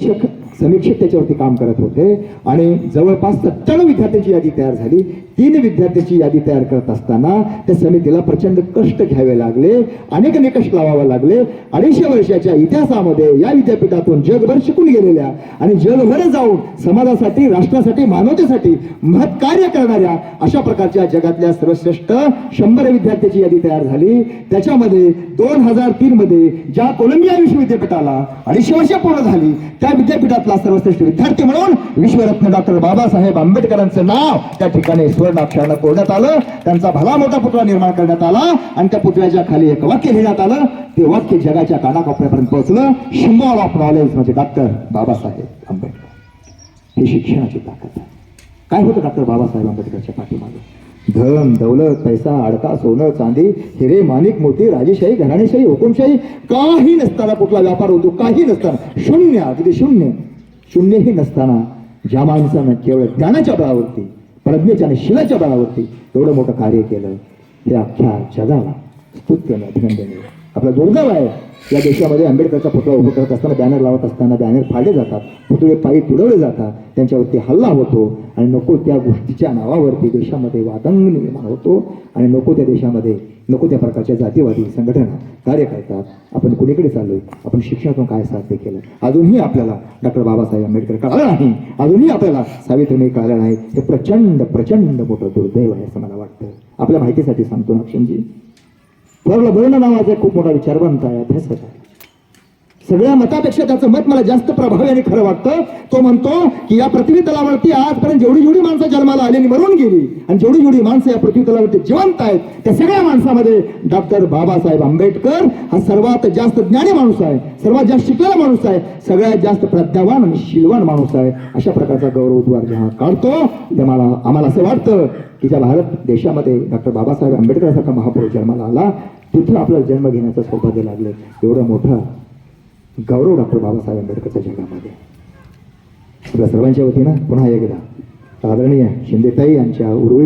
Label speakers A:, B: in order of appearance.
A: समीक्षक समीक्षक त्याच्यावरती काम करत होते. आणि जवळपास सत्त्याण्णव विद्यार्थ्यांची यादी तयार झाली. तीन विद्यार्थ्यांची यादी तयार करत असताना त्या समितीला प्रचंड कष्ट घ्यावे लागले. अनेक निकष लावावे लागले. अडीचशे वर्षाच्या इतिहासामध्ये या विद्यापीठातून जगभर शिकून गेलेल्या आणि जगभर जाऊन समाजासाठी राष्ट्रासाठी मानवतेसाठी महत्कार्य करणाऱ्या अशा प्रकारच्या जगातल्या सर्वश्रेष्ठ शंभर विद्यार्थ्यांची यादी तयार झाली. त्याच्यामध्ये दोन हजार तीन मध्ये ज्या कोलंबिया विश्वविद्यापीठाला अडीचशे वर्ष पूर्ण झाली त्या विद्यापीठात विद्यापीठातला सर्वश्रेष्ठ विद्यार्थी म्हणून विश्वरत्न डॉक्टर बाबासाहेब आंबेडकरांचं नाव त्या ठिकाणी सुवर्णाक्षरानं कोरण्यात आलं. त्यांचा भला मोठा पुतळा निर्माण करण्यात आला आणि त्या पुतळ्याच्या खाली एक वाक्य लिहिण्यात आलं. ते वाक्य जगाच्या कानाकोपऱ्यापर्यंत पोहोचलं. सिम्बॉल ऑफ नॉलेज म्हणजे डॉक्टर बाबासाहेब आंबेडकर. ही शिक्षणाची ताकद आहे. काय होतं डॉक्टर बाबासाहेब आंबेडकरच्या पाठीमागे? धन दौलत पैसा अडका सोनं चांदी हिरे माणिक मोती राजेशाही घराणेशाही हुकुमशाही काही नसताना कुठला व्यापार होतो काही नसताना. शून्य अगदी शून्य. शून्यही नसताना ज्या माणसानं केवळ ज्ञानाच्या बळावरती प्रज्ञेच्या आणि शिलाच्या बळावरती एवढं मोठं कार्य केलं हे अख्ख्या जगाला स्तुत्य अभिनंदनीय आपला दुर्दैव आहे. या देशामध्ये आंबेडकरचा पुतळा उभं करत असताना बॅनर लावत असताना बॅनर फाडले जातात. पुतळे पायी तुडवले जातात. त्यांच्यावरती हल्ला होतो आणि नको त्या गोष्टीच्या नावावरती देशामध्ये वादंग निर्माण होतो आणि नको त्या देशामध्ये नको त्या प्रकारच्या जातीवादी संघटना कार्य करतात. आपण कुणीकडे चाललोय? आपण शिक्षणातून काय साध्य केलं? अजूनही आपल्याला डॉक्टर बाबासाहेब आंबेडकर कळलं नाही. अजूनही आपल्याला सावित्रीबाई कळलं नाही. हे प्रचंड प्रचंड मोठं दुर्दैव आहे असं मला वाटतं. आपल्या माहितीसाठी सांगतो नक्षणजी त्यावेळेला बळण नावाचा एक खूप मोठा विचारवंत आहे अभ्यासक आहे सगळ्या मतापेक्षा त्याचं मत मला जास्त प्रभावी आणि खरं वाटतं. तो म्हणतो की या पृथ्वी तलावरती आजपर्यंत जेवढी जेवढी माणसं जन्माला आली आणि मरून गेली आणि जेवढी जेवढी माणसं या पृथ्वी तलावरती जिवंत आहेत त्या सगळ्या माणसामध्ये डॉक्टर बाबासाहेब आंबेडकर हा सर्वात जास्त ज्ञानी माणूस आहे सर्वात जास्त शिकलेला माणूस आहे सगळ्यात जास्त प्रज्ञावान आणि शीलवान माणूस आहे. अशा प्रकारचा गौरव उद्वार जेव्हा काढतो मला आम्हाला असं वाटतं की ज्या भारत देशामध्ये डॉक्टर बाबासाहेब आंबेडकरसारखा महापुरुष जन्माला आला तिथं आपल्याला जन्म घेण्याचं सौभाग्य लागलं. एवढं मोठा गौरव डॉक्टर बाबासाहेब आंबेडकरच्या जगामध्ये आपल्या सर्वांच्या वतीनं पुन्हा एकदा आदरणीय शिंदेताई यांच्या उर्वरित